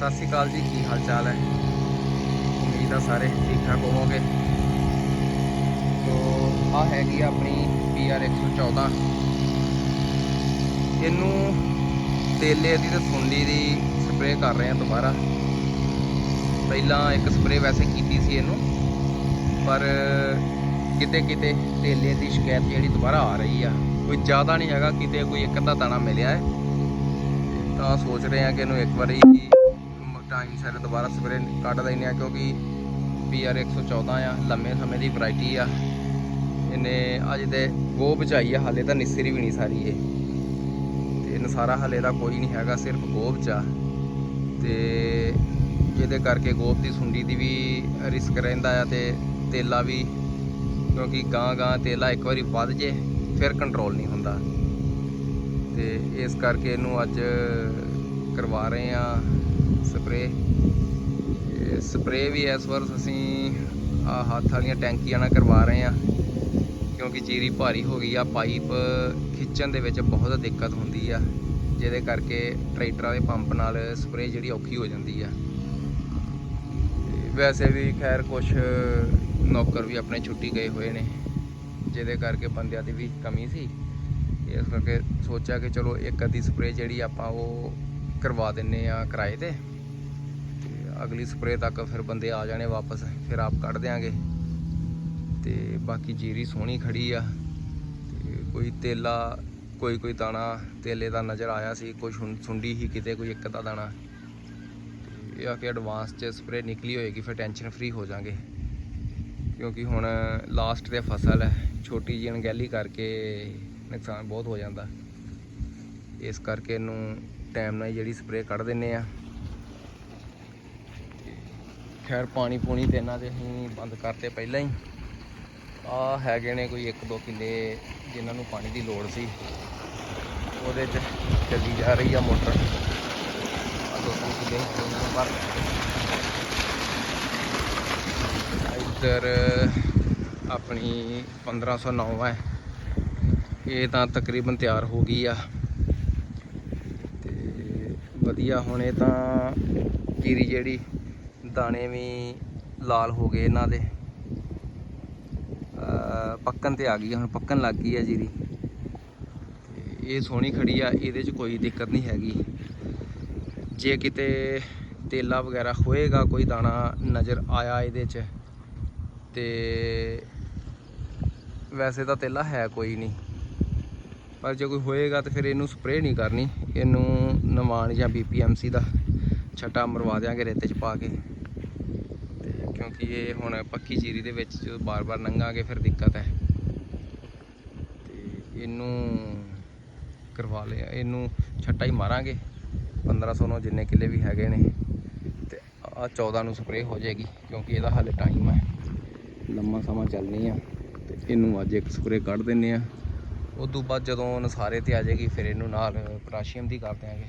ਸਤਿ ਸ਼੍ਰੀ ਅਕਾਲ ਜੀ, ਕੀ ਹਾਲ ਚਾਲ ਹੈ? ਉਮੀਦ ਆ ਸਾਰੇ ਠੀਕ ਠਾਕ ਹੋਵੋਗੇ। ਤੋ ਆ ਹੈਗੀ ਆ ਆਪਣੀ PR 114 ਇਹਨੂੰ ਤੇਲੇ ਦੀ ਤੇ ਸੁੰਡੀ ਦੀ ਸਪਰੇਅ ਕਰ ਰਹੇ ਆ ਦੁਬਾਰਾ। ਪਹਿਲਾਂ ਇੱਕ ਸਪਰੇਅ ਵੈਸੇ ਕੀਤੀ ਸੀ ਇਹਨੂੰ, ਪਰ ਕਿਤੇ ਕਿਤੇ ਤੇਲੇ ਦੀ ਸ਼ਿਕਾਇਤ ਜਿਹੜੀ ਦੁਬਾਰਾ ਆ ਰਹੀ ਆ, ਕੋਈ ਜ਼ਿਆਦਾ ਨਹੀਂ ਹੈਗਾ, ਕਿਤੇ ਕੋਈ ਇੱਕ ਅੱਧਾ ਦਾਣਾ ਮਿਲਿਆ ਹੈ। ਤਾਂ ਸੋਚ ਰਹੇ ਆ ਕਿ ਇਹਨੂੰ ਇੱਕ ਵਾਰੀ ਟਾਈਮ ਸਿਰ, ਦੁਬਾਰਾ ਸਵੇਰੇ ਕੱਢ ਲੈਂਦੇ ਆ ਕਿਉਂਕਿ PR 114 ਆ, ਲੰਮੇ ਸਮੇਂ ਦੀ ਵੈਰਾਈਟੀ ਆ। ਇਹਨੇ ਅਜੇ ਤੇ ਗੋ ਬਚਾਈ ਆ, ਹਾਲੇ ਤਾਂ ਨਿਸਰੀ ਵੀ ਨਹੀਂ ਸਾਰੀ ਇਹ। ਤੇ ਨਸਾਰਾ ਹਾਲੇ ਦਾ ਕੋਈ ਨਹੀਂ ਹੈਗਾ, ਸਿਰਫ ਗੋਬ ਚਾ ਆ ਤੇ ਜਿਹਦੇ ਕਰਕੇ ਗੋਬ ਦੀ ਸੁੰਡੀ ਦੀ ਵੀ ਰਿਸਕ ਰਹਿੰਦਾ ਆ ਤੇ ਤੇਲਾ ਵੀ, ਕਿਉਂਕਿ ਗਾਂ ਗਾਂ ਤੇਲਾ ਇੱਕ ਵਾਰੀ ਵੱਧ ਜੇ, ਫਿਰ ਕੰਟਰੋਲ ਨਹੀਂ ਹੁੰਦਾ। ਤੇ ਇਸ ਕਰਕੇ ਇਹਨੂੰ ਅੱਜ ਕਰਵਾ ਰਹੇ ਆ ਸਪਰੇ ਸਪਰੇ ਵੀ ਇਸ ਵਾਰ ਅਸੀਂ ਆ ਹੱਥ ਵਾਲੀਆਂ ਟੈਂਕੀਆਂ ਨਾਲ ਕਰਵਾ ਰਹੇ ਆ ਕਿਉਂਕਿ ਜੀਰੀ ਭਾਰੀ ਹੋ ਗਈ ਆ, ਪਾਈਪ ਖਿੱਚਣ ਦੇ ਵਿੱਚ ਬਹੁਤ ਦਿੱਕਤ ਹੁੰਦੀ ਆ, ਜਿਹਦੇ ਕਰਕੇ ਟਰੈਕਟਰਾਂ ਦੇ ਪੰਪ ਨਾਲ ਸਪਰੇ ਜਿਹੜੀ ਔਖੀ ਹੋ ਜਾਂਦੀ ਆ। ਵੈਸੇ ਵੀ ਖੈਰ ਕੁਝ ਨੌਕਰ ਵੀ ਆਪਣੇ ਛੁੱਟੀ ਗਏ ਹੋਏ ਨੇ, ਜਿਹਦੇ ਕਰਕੇ ਬੰਦਿਆਂ ਦੀ ਵੀ ਕਮੀ ਸੀ। ਇਸ ਕਰਕੇ ਸੋਚਿਆ ਕਿ ਚਲੋ ਇੱਕ ਅੱਧੀ ਸਪਰੇ ਜਿਹੜੀ ਆਪਾਂ ਉਹ ਕਰਵਾ ਦਿੰਨੇ ਆ ਕਿਰਾਏ ਤੇ। ਤੇ ਅਗਲੀ ਸਪਰੇ ਤੱਕ ਫਿਰ ਬੰਦੇ ਆ ਜਾਣੇ ਵਾਪਸ, ਫਿਰ ਆਪ ਕੱਢ ਦਿਆਂਗੇ। ਤੇ ਬਾਕੀ ਜੀਰੀ ਸੋਹਣੀ ਖੜੀ ਆ। ਤੇ ਕੋਈ ਤੇਲਾ, ਕੋਈ ਕੋਈ ਦਾਣਾ, ਤੇਲੇ ਦਾ ਨਜ਼ਰ ਆਇਆ ਸੀ, ਕੋਈ ਸੁੰਡੀ ਹੀ ਕਿਤੇ, ਕੋਈ ਇੱਕ ਅੱਧਾ ਦਾਣਾ। ਇਹ ਆ ਕਿ ਐਡਵਾਂਸ 'ਚ ਸਪਰੇ ਨਿਕਲੀ ਹੋਏਗੀ, ਫਿਰ ਟੈਨਸ਼ਨ ਫ੍ਰੀ ਹੋ ਜਾਾਂਗੇ। ਕਿਉਂਕਿ ਹੁਣ ਲਾਸਟ ਤੇ ਫਸਲ ਹੈ, ਛੋਟੀ ਜਿਹੀ ਅਣਗਹਿਲੀ ਕਰਕੇ ਨੁਕਸਾਨ ਬਹੁਤ ਹੋ ਜਾਂਦਾ। ਇਸ ਕਰਕੇ ਇਹਨੂੰ ਟਾਈਮ ਨਾਲ ਹੀ ਜਿਹੜੀ ਸਪਰੇਅ ਕੱਢ ਦਿੰਨੇ ਆ। ਖੈਰ, ਪਾਣੀ ਪੂਣੀ ਤੇ ਇਹਨਾਂ ਦੇ ਅਸੀਂ ਬੰਦ ਕਰਤੇ ਪਹਿਲਾਂ ਹੀ। ਆ ਹੈਗੇ ਨੇ ਕੋਈ 1-2 ਕਿੱਲੇ ਜਿਨ੍ਹਾਂ ਨੂੰ ਪਾਣੀ ਦੀ ਲੋੜ ਸੀ। ਉਹਦੇ 'ਚ ਚੱਲੀ ਜਾ ਰਹੀ ਆ ਮੋਟਰ। ਆ ਦੋ ਤਿੰਨ ਕਿੱਲੇ ਉਹਨਾਂ ਨੂੰ ਭਰ ਇੱਧਰ ਆਪਣੀ 1509 ਹੈ। ਇਹ ਤਾਂ ਤਕਰੀਬਨ ਤਿਆਰ ਹੋ ਗਈ ਆ। ਵਧੀਆ ਹੋਣੇ ਤਾਂ ਜੀਰੀ ਜਿਹੜੀ ਦਾਣੇ ਵੀ ਲਾਲ ਹੋ ਗਏ ਇਹਨਾਂ ਦੇ। ਪੱਕਣ ਤੇ ਆ ਗਈ ਆ, ਹੁਣ ਪੱਕਣ ਲੱਗ ਗਈ ਆ ਜੀਰੀ। ਇਹ ਸੋਹਣੀ ਖੜੀ ਆ ਇਹਦੇ 'ਚ ਕੋਈ ਦਿੱਕਤ ਨਹੀਂ ਹੈਗੀ। ਜੇ ਕਿਤੇ ਤੇਲਾ ਵਗੈਰਾ ਹੋਏਗਾ ਕੋਈ ਦਾਣਾ ਨਜ਼ਰ ਆਇਆ ਇਹਦੇ 'ਚ ਤੇ ਵੈਸੇ ਤਾਂ ਤੇਲਾ ਹੈ ਕੋਈ ਨਹੀਂ। ਪਰ ਜੇ ਕੋਈ ਹੋਏਗਾ ਤਾਂ ਫਿਰ ਇਹਨੂੰ ਸਪਰੇਅ ਨਹੀਂ ਕਰਨੀ। ਇਹਨੂੰ ਨਵਾਨ ਜਾਂ ਬੀਪੀਐਮਸੀ ਦਾ ਛੱਟਾ ਮਰਵਾ ਦਿਆਂਗੇ ਰੇਤੇ 'ਚ ਪਾ ਕੇ। ਤੇ ਕਿਉਂਕਿ ਇਹ ਹੁਣ ਪੱਕੀ ਚੀਰੀ ਦੇ ਵਿੱਚ ਜਦੋਂ ਬਾਰ-ਬਾਰ ਲੰਘਾਂਗੇ ਫਿਰ ਦਿੱਕਤ ਹੈ। ਤੇ ਇਹਨੂੰ ਕਰਵਾ ਲਿਆ। ਇਹਨੂੰ ਛੱਟਾ ਹੀ ਮਾਰਾਂਗੇ। 1500 ਨੂੰ ਜਿੰਨੇ ਕਿੱਲੇ ਵੀ ਹੈਗੇ ਨੇ। ਤੇ ਆ 14 ਨੂੰ ਸਪਰੇਅ ਹੋ ਜਾਏਗੀ ਕਿਉਂਕਿ ਇਹਦਾ ਹਾਲੇ ਟਾਈਮ ਹੈ। ਲੰਮਾ ਸਮਾਂ ਚੱਲਣੀ ਆ। ਤੇ ਇਹਨੂੰ ਅੱਜ ਇੱਕ ਸਪਰੇਅ ਕੱਢ ਦਿੰਨੇ ਆ। ਉਸ ਤੋਂ ਬਾਅਦ ਜਦੋਂ ਨਸਾਰੇ ਤੇ ਆ ਜਾਏਗੀ, ਫਿਰ ਇਹਨੂੰ ਨਾਲ ਪੋਟਾਸ਼ੀਅਮ ਦੀ ਕਰ ਦਿਆਂਗੇ।